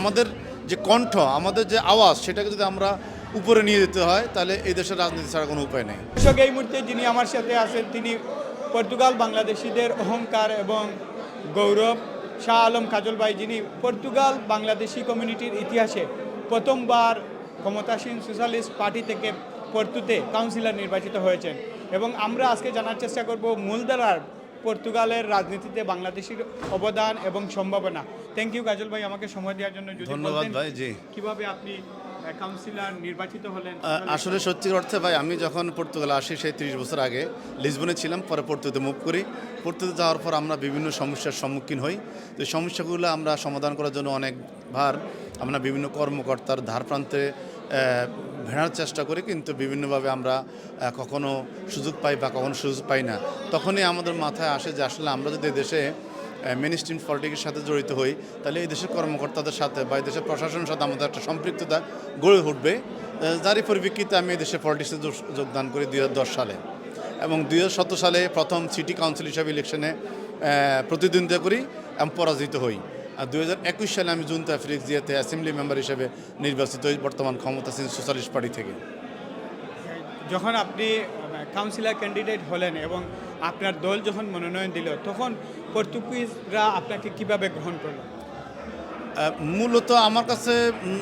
আমাদের যে কণ্ঠ, আমাদের যে আওয়াজ, সেটাকে যদি আমরা উপরে নিয়ে যেতে হয়, তাহলে এই দেশের রাজনীতি ছাড়া কোনো উপায় নেই। দর্শক, এই মুহূর্তে যিনি আমার সাথে আছেন, তিনি পর্তুগাল বাংলাদেশিদের অহংকার এবং গৌরব। শাহ আলম কাজল ভাই, যিনি পর্তুগাল বাংলাদেশি কমিউনিটির ইতিহাসে প্রথমবার ক্ষমতাসীন সোশ্যালিস্ট পার্টি থেকে পর্তুতে কাউন্সিলর নির্বাচিত হয়েছেন। এবং আমরা আজকে জানার চেষ্টা করব মূলধারার পর্তুগালের রাজনীতিতে বাংলাদেশের অবদান এবং সম্ভাবনা থ্যাংক ইউ কাজল ভাই আমাকে সময় দেওয়ার জন্য ধন্যবাদ ভাই, জি। কীভাবে আপনি কাউন্সিলর নির্বাচিত হলেন আসলে সত্যি অর্থে ভাই আমি যখন পর্তুগালে আসি সেই তিরিশ বছর আগে লিসবনে ছিলাম পরে পর্তুতে মুভ করি। পর্তুতে যাওয়ার পর আমরা বিভিন্ন সমস্যার সম্মুখীন হই। তো সমস্যাগুলো আমরা সমাধান করার জন্য অনেক ভার আমরা বিভিন্ন কর্মকর্তার ধার প্রান্তে ভেড়ার চেষ্টা করি কিন্তু বিভিন্নভাবে আমরা কখনো সুযোগ পাই বা কখনো সুযোগ পাই না। তখনই আমাদের মাথায় আসে যে আসলে আমরা যদি দেশে মেন স্ট্রিম পলিটিক্সের সাথে জড়িত হই, তাহলে এই দেশের কর্মকর্তাদের সাথে বা এই দেশের প্রশাসনের সাথে আমাদের একটা সম্পৃক্ততা গড়ে উঠবে। যারই পরিপ্রেক্ষিতে আমি এই দেশের পলিটিক্সে যোগ- যোগদান করি দুই হাজার দশ সালে। এবং দুই হাজার সতেরো সালে প্রথম সিটি কাউন্সিল হিসাবে ইলেকশনে প্রতিদ্বন্দ্বিতা করি এবং পরাজিত হই। আর দুই হাজার একুশ সালে আমি জুন তাফরিক জিয়াতে অ্যাসেম্বলি মেম্বার হিসেবে নির্বাচিত হই, বর্তমান ক্ষমতাসীন সোশ্যালিস্ট পার্টি থেকে। যখন আপনি কাউন্সিলর ক্যান্ডিডেট হলেন এবং আপনার দল যখন মনোনয়ন দিল, তখন পর্তুগিজরা আপনাকে কীভাবে গ্রহণ করল? মূলত আমার কাছে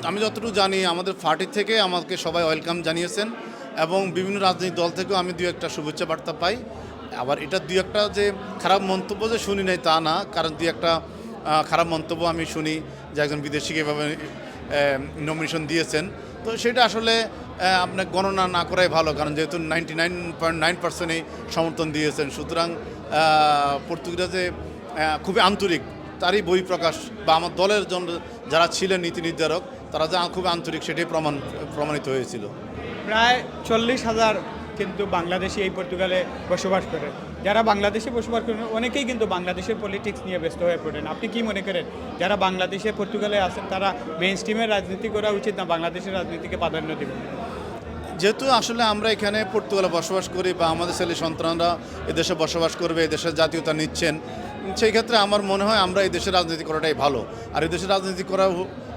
আমি যতটুকু জানি, আমাদের পার্টি থেকে আমাকে সবাই ওয়েলকাম জানিয়েছেন এবং বিভিন্ন রাজনৈতিক দল থেকেও আমি দু একটা শুভেচ্ছা বার্তা পাই। আবার এটা দু একটা যে খারাপ মন্তব্য যে শুনি নাই তা না, কারণ দুই একটা খারাপ মন্তব্য আমি শুনি যে একজন বিদেশিকে এভাবে নমিনেশন দিয়েছেন। তো সেটা আসলে আপনার গণনা না করাই ভালো, কারণ যেহেতু নাইনটি নাইন পয়েন্ট নাইন পার্সেন্টই সমর্থন দিয়েছেন। সুতরাং পর্তুগিজরা খুবই আন্তরিক, তারই বই প্রকাশ বা আমার দলের জন যারা ছিলেন নীতি নির্ধারক, তারা যে খুব আন্তরিক সেটাই প্রমাণ, প্রমাণিত হয়েছিল। প্রায় চল্লিশ হাজার কিন্তু বাংলাদেশি এই পর্তুগালে বসবাস করে যারা বাংলাদেশে বসবাস করেন, অনেকেই কিন্তু বাংলাদেশের পলিটিক্স নিয়ে ব্যস্ত হয়ে পড়েন। আপনি কি মনে করেন, যারা বাংলাদেশে, পর্তুগালে আছেন, তারা মেইন স্ট্রিমের রাজনীতি করা উচিত না বাংলাদেশের রাজনীতিকে প্রাধান্য দেবেন? যেহেতু আসলে আমরা এখানে পর্তুগালে বসবাস করি বা আমাদের ছেলে সন্তানরা এদেশে বসবাস করবে, এদেশের জাতীয়তা নিচ্ছেন, সেই ক্ষেত্রে আমার মনে হয় আমরা এই দেশের রাজনীতি করাটাই ভালো। আর এই দেশের রাজনীতি করা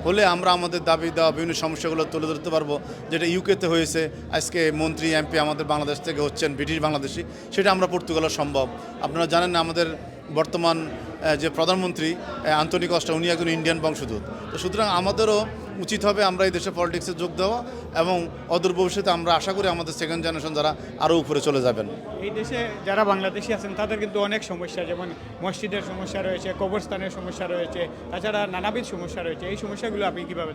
হলে আমরা আমাদের দাবি দেওয়া বিভিন্ন সমস্যাগুলো তুলে ধরতে পারব, যেটা ইউকেতে হয়েছে। আজকে মন্ত্রী, এমপি আমাদের বাংলাদেশ থেকে হচ্ছেন ব্রিটিশ বাংলাদেশি, সেটা আমরা পর্তুগালে সম্ভব। আপনারা জানেন আমাদের বর্তমান যে প্রধানমন্ত্রী আন্তনি কস্টা উনি একজন ইন্ডিয়ান বংশোদ্ভূত। তো সুতরাং আমাদেরও উচিত হবে আমরা এই দেশে পলিটিক্সে যোগ দেওয়া এবং অদূর ভবিষ্যতে আমরা আশা করি আমাদের সেকেন্ড জেনারেশন যারা আরও উপরে চলে যাবেন। এই দেশে যারা বাংলাদেশি আছেন তাদের কিন্তু অনেক সমস্যা যেমন মসজিদের সমস্যা রয়েছে কবরস্থানের সমস্যা রয়েছে তাছাড়া নানাবিধ সমস্যা রয়েছে। এই সমস্যাগুলো আপনি কীভাবে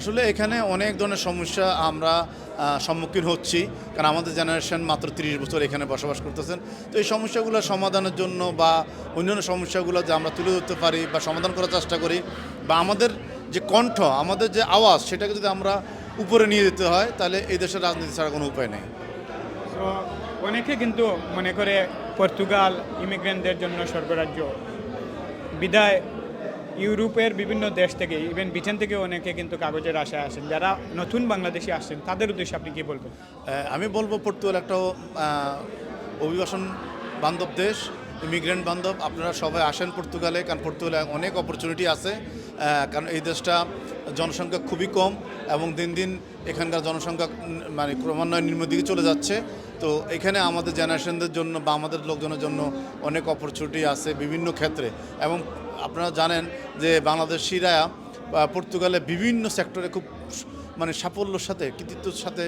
আসলে এখানে অনেক ধরনের সমস্যা আমরা সম্মুখীন হচ্ছি, কারণ আমাদের জেনারেশন মাত্র তিরিশ বছর এখানে বসবাস করতেছেন। তো এই সমস্যাগুলো সমাধানের জন্য বা অন্যান্য সমস্যাগুলো যে আমরা তুলে ধরতে পারি বা সমাধান করার চেষ্টা করি, বা আমাদের যে কণ্ঠ, আমাদের যে আওয়াজ, সেটাকে যদি আমরা উপরে নিয়ে যেতে হয়, তাহলে এই দেশের রাজনীতি ছাড়া কোনো উপায় নেই। অনেকে কিন্তু মনে করে পর্তুগাল ইমিগ্রেন্টদের জন্য স্বর্গরাজ্য। বিদায় ইউরোপের বিভিন্ন দেশ থেকে ইভেন ব্রিটেন থেকে অনেকে কিন্তু কাগজের আশায় আসেন। যারা নতুন বাংলাদেশি আসছেন, তাদের উদ্দেশ্যে আপনি কি বলবেন? আমি বলব, পর্তুগাল একটা অভিবাসন বান্ধব দেশ ইমিগ্রেন্ট বান্ধব। আপনারা সবাই আসেন পর্তুগালে, কারণ পর্তুগালে অনেক অপরচুনিটি আছে। কারণ এই দেশটা জনসংখ্যা খুবই কম এবং দিন দিন এখানকার জনসংখ্যা মানে ক্রমান্বয়ে নিম্ন দিকে চলে যাচ্ছে। তো এখানে আমাদের জেনারেশনদের জন্য বা আমাদের লোকজনের জন্য অনেক অপরচুনিটি আছে বিভিন্ন ক্ষেত্রে। এবং আপনারা জানেন যে বাংলাদেশিরা পর্তুগালে বিভিন্ন সেক্টরে খুব মানে সাফল্যর সাথে কৃতিত্বর সাথে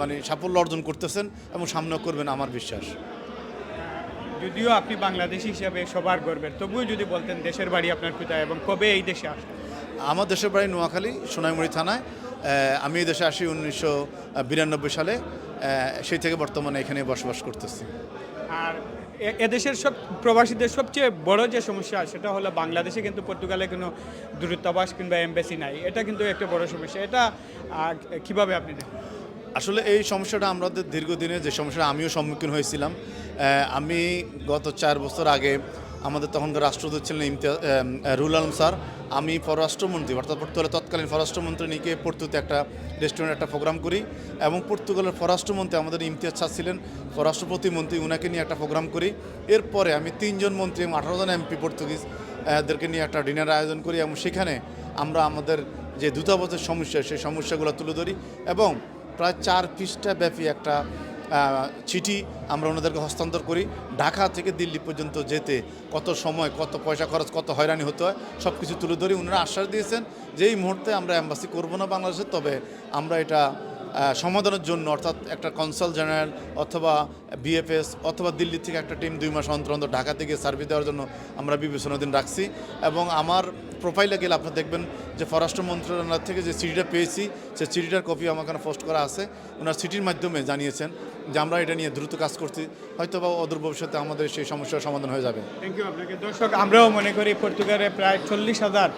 মানে সাফল্য অর্জন করতেছেন এবং সামনেও করবেন আমার বিশ্বাস। যদিও আপনি বাংলাদেশি হিসাবে সবার গর্বের তবুও যদি বলতেন দেশের বাড়ি আপনার কোথায় এবং কবে এই দেশে আসেন আমার দেশের বাড়ি নোয়াখালী সোনাইমুড়ি থানায়। আমি এই দেশে আসি উনিশশো বিরানব্বই সালে। সেই থেকে বর্তমানে এখানে বসবাস করতেছি। আর এদেশের সব প্রবাসীদের সবচেয়ে বড় যে সমস্যা, সেটা হলো বাংলাদেশে কিন্তু পর্তুগালে কোনো দূরত্বাবাস কিংবা এমবেসি নাই। এটা কিন্তু একটা বড় সমস্যা। এটা কীভাবে আপনি দেখেন? আসলে এই সমস্যাটা আমাদের দীর্ঘদিনে যে সমস্যাটা, আমিও সম্মুখীন হয়েছিলাম। আমি গত চার বছর আগে আমাদের তখনকার রাষ্ট্রদূত ছিলেন ইমতিয়াজ রুল আলম স্যার। আমি পররাষ্ট্রমন্ত্রী, অর্থাৎ পর্তুগালের তৎকালীন পররাষ্ট্রমন্ত্রী নিকে পর্তুতে একটা রেস্টুরেন্ট একটা প্রোগ্রাম করি এবং পর্তুগালের পররাষ্ট্রমন্ত্রী আমাদের ইমতিয়াজ স্যার ছিলেন পররাষ্ট্র প্রতিমন্ত্রী উনাকে নিয়ে একটা প্রোগ্রাম করি। এরপরে আমি তিনজন মন্ত্রী এবং আঠারো জন এমপি পর্তুগিজ, এদেরকে নিয়ে একটা ডিনার আয়োজন করি এবং সেখানে আমরা আমাদের যে দূতাবাসের সমস্যা, সেই সমস্যাগুলো তুলে ধরি এবং প্রায় চার পৃষ্ঠা ব্যাপী একটা চিঠি আমরা ওনাদেরকে হস্তান্তর করি। ঢাকা থেকে দিল্লি পর্যন্ত যেতে কত সময়, কত পয়সা খরচ, কত হয়রানি হতে হয় সব কিছু তুলে ধরি ওনারা আশ্বাস দিয়েছেন যে এই মুহূর্তে আমরা অ্যাম্বাসি করব না বাংলাদেশে, তবে আমরা এটা সমাধানের জন্য, অর্থাৎ একটা কনসাল জেনারেল অথবা বিএফএস অথবা দিল্লি থেকে একটা টিম দুই মাস অন্তর অন্তর ঢাকা থেকে সার্ভিস দেওয়ার জন্য আমরা বিবেচনাধীন রাখছি। এবং আমার প্রোফাইলে গেলে আপনারা দেখবেন যে স্বরাষ্ট্র মন্ত্রণালয় থেকে যে চিঠিটা পেয়েছি, সেই চিঠিটার কপি আমার এখানে পোস্ট করা আছে। ওনার চিঠির মাধ্যমে জানিয়েছেন যে আমরা এটা নিয়ে দ্রুত কাজ করছি হয়তো বা অদূর ভবিষ্যতে আমাদের সেই সমস্যার সমাধান হয়ে যাবে। থ্যাংক ইউ আপনাকে। দর্শক, আমরাও মনে করি পর্তুগালে প্রায় চল্লিশ হাজার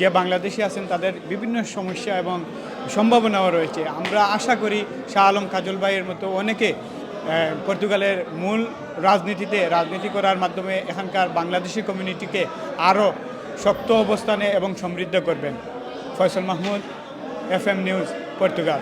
যে বাংলাদেশি আছেন, তাদের বিভিন্ন সমস্যা এবং সম্ভাবনাও রয়েছে। আমরা আশা করি শাহ আলম কাজল ভাইয়ের মতো অনেকে পর্তুগালের মূল রাজনীতিতে রাজনীতি করার মাধ্যমে এখানকার বাংলাদেশি কমিউনিটিকে আরও শক্ত অবস্থানে এবং সমৃদ্ধ করবেন। Faisal Mahmud, F M news, Portugal.